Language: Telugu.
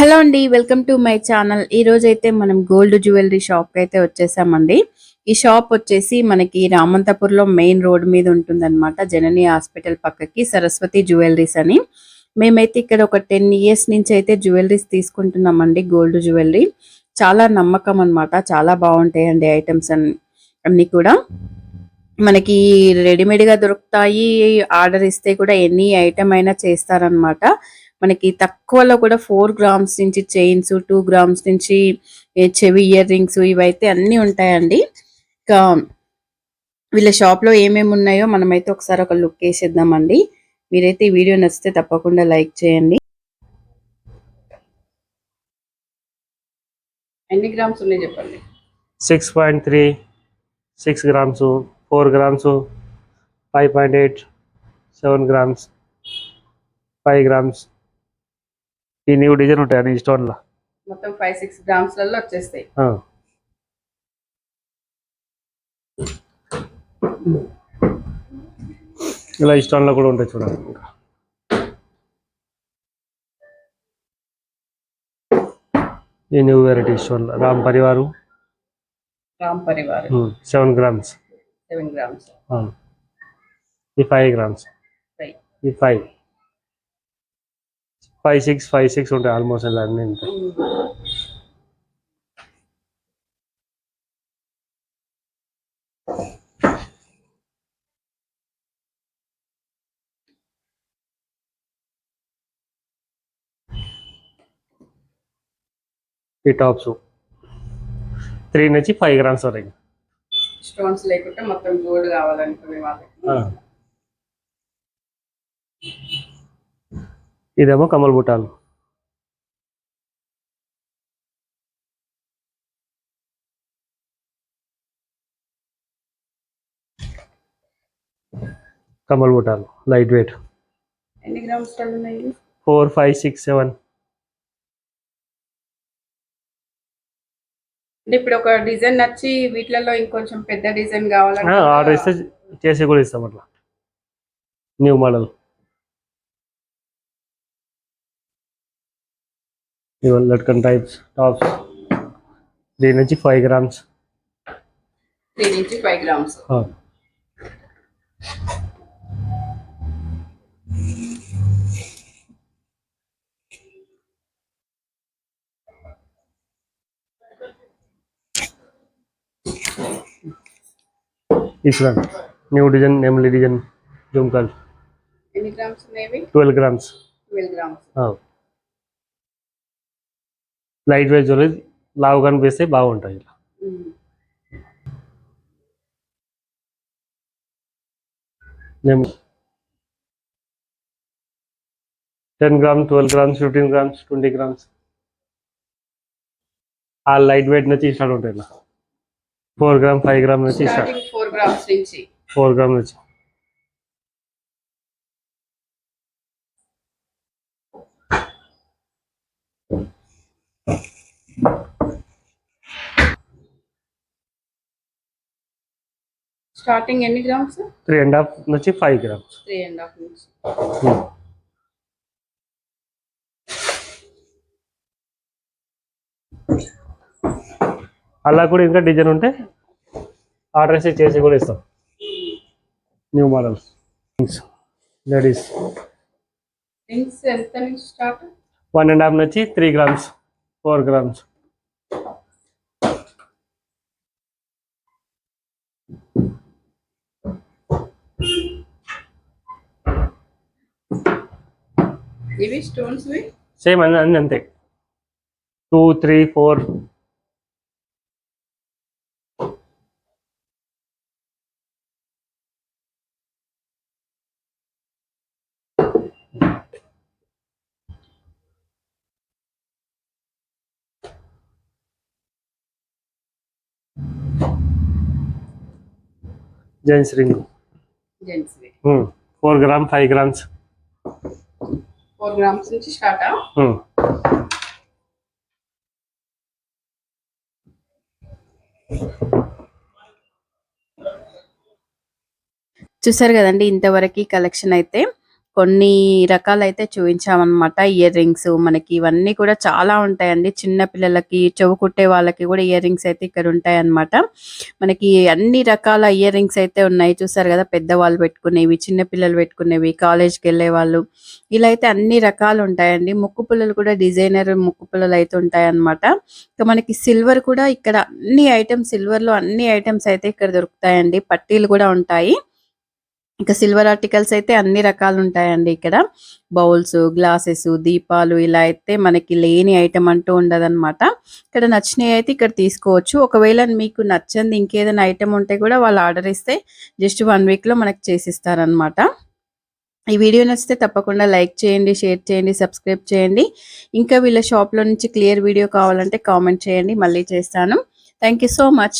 హలో అండి వెల్కమ్ టు మై ఛానల్. ఈ రోజు అయితే మనం గోల్డ్ జ్యువెలరీ షాప్ అయితే వచ్చేసామండి. ఈ షాప్ వచ్చేసి మనకి రామంతపూర్లో మెయిన్ రోడ్ మీద ఉంటుందన్నమాట. జనని హాస్పిటల్ పక్కకి సరస్వతి జ్యువెలరీస్ అని. మేమైతే ఇక్కడ ఒక టెన్ ఇయర్స్ నుంచి అయితే జ్యువెలరీస్ తీసుకుంటున్నామండి గోల్డ్ జ్యువెలరీ. చాలా నమ్మకం అన్నమాట. చాలా బాగుంటాయండి ఐటమ్స్ అన్ని అన్ని కూడా. మనకి రెడీమేడ్గా దొరుకుతాయి ఆర్డర్ ఇస్తే కూడా ఎన్ని ఐటమ్ అయినా చేస్తారనమాట మనకి తక్కువలో కూడా ఫోర్ గ్రామ్స్ నుంచి చైన్స్ టూ గ్రామ్స్ నుంచి చెవి ఇయర్ రింగ్స్ ఇవైతే అన్ని ఉంటాయండి. ఇంకా వీళ్ళ షాప్లో ఏమేమి ఉన్నాయో మనమైతే ఒకసారి ఒక లుక్ వేసేద్దామండి. మీరైతే ఈ వీడియో నచ్చితే తప్పకుండా లైక్ చేయండి. ఎన్ని గ్రామ్స్ ఉన్నాయి చెప్పండి? Six point three six grams four grams five point eight seven grams five grams. ఈ న్యూ డిజైన్ ఉంటాయి ఈ స్టోన్లో మొత్తం ఫైవ్ సిక్స్ గ్రామ్స్లలో వచ్చేస్తాయి ఇలా స్టోన్లో కూడా ఉంటాయి చూడండి ఇంకా. ఈ న్యూ వెరైటీ స్టోన్లో రామ్ పరివారు. రామ్ పరివార్. సెవెన్ గ్రామ్స్ సెవెన్ గ్రామ్స్ ఈ ఫైవ్ గ్రామ్స్ ఈ five five six five six ఉంటాయి ఆల్మోస్ట్ ఇలా అన్నీ ఉంటాయి. ఈ టాప్స్ త్రీ నుంచి ఫైవ్ గ్రామ్స్ వరకు. స్టోన్స్ లేకుంటే మొత్తం గోల్డ్ కావాలనుకునే వాళ్ళకి. ఇదేమో కమల్ బుట్టాలు కమల్ బుట్టాలు లైట్ వెయిట్. ఎన్ని గ్రామ్స్ ఉన్నాయి? Four five six seven. అంటే ఇప్పుడు ఒక డిజైన్ నచ్చి వీటిలలో ఇంకొంచెం పెద్ద డిజైన్ కావాలంటే ఆర్డర్ ఇస్తే చేసి కూడా ఇస్తాం అట్లా. New model. ఇవన్నీ లట్కన్ టైప్స్ టాప్స్ దీని నుంచి ఫైవ్ గ్రామ్స్ త్రీ నుంచి ఫైవ్ గ్రామ్స్ ఈ చూడండి న్యూ డిజైన్ నెమ్లీ డిజైన్ జుమ్కాల్ ఎన్ని గ్రామ్స్ ఉన్నాయి twelve grams twelve grams light weight jewellery లావు కనిపిస్తే బాగుంటాయి ఇలా. Ten grams twelve grams fifteen grams twenty grams. ఆ లైట్ వెయిట్ నుంచి స్టార్ట్ ఉంటాయి ఇలా. ఫోర్ గ్రామ్ ఫైవ్ గ్రామ్ నుంచి స్టార్ట్. ఫోర్ గ్రామ్ నుంచి. స్టార్టింగ్ ఎన్ని గ్రామ్స్? త్రీ అండ్ హాఫ్ నుంచి five grams. Three and half నుంచి. అలా కూడా ఇంకా డిజైన్ ఉంటే ఆర్డర్ ఇస్తే చేసి కూడా ఇస్తాం. న్యూ మోడల్స్ లేడీస్ ఎంత నుంచి స్టార్ట్? వన్ అండ్ హాఫ్ నుంచి త్రీ గ్రామ్స్ ఫోర్ గ్రామ్స్ ఇవి స్టోన్స్ సేమ్ అన్ని అన్ని అంతే. Two three four gents ring gents four gram five grams four grams నుంచి స్టార్ట్? చూసారు కదండి ఇంతవరకు కలెక్షన్ అయితే. కొన్ని రకాలైతే చూపించామన్నమాట ఇయర్ రింగ్స్ మనకి ఇవన్నీ కూడా చాలా ఉంటాయండి. చిన్న పిల్లలకి చెవు కుట్టే వాళ్ళకి కూడా ఇయర్ రింగ్స్ అయితే ఇక్కడ ఉంటాయి అన్నమాట మనకి అన్ని రకాల ఇయర్ రింగ్స్ అయితే ఉన్నాయి. చూసారు కదా పెద్దవాళ్ళు పెట్టుకునేవి చిన్న పిల్లలు పెట్టుకునేవి కాలేజ్కి వెళ్ళే వాళ్ళు. ఇలా అయితే అన్ని రకాలు ఉంటాయండి. ముక్కు పుల్లలు కూడా డిజైనర్ ముక్కు పుల్లలు అయితే ఉంటాయి అన్నమాట ఇంకా మనకి సిల్వర్ కూడా ఇక్కడ అన్ని ఐటమ్స్ సిల్వర్లో అన్ని ఐటమ్స్ అయితే ఇక్కడ దొరుకుతాయండి. పట్టీలు కూడా ఉంటాయి. ఇంకా సిల్వర్ ఆర్టికల్స్ అయితే అన్ని రకాలు ఉంటాయండి ఇక్కడ. బౌల్స్ గ్లాసెస్ దీపాలు ఇలా అయితే మనకి లేని ఐటమ్ అంటూ ఉండదన్నమాట. ఇక్కడ నచ్చినవి అయితే ఇక్కడ తీసుకోవచ్చు. ఒకవేళ మీకు నచ్చంది ఇంకేదైనా ఐటమ్ ఉంటే కూడా వాళ్ళు ఆర్డర్ ఇస్తే జస్ట్ వన్ వీక్లో మనకి చేసిస్తారనమాట ఈ వీడియో నచ్చితే తప్పకుండా లైక్ చేయండి షేర్ చేయండి సబ్స్క్రైబ్ చేయండి. ఇంకా వీళ్ళ షాప్లో నుంచి క్లియర్ వీడియో కావాలంటే కామెంట్ చేయండి. మళ్ళీ చేస్తాను. Thank so much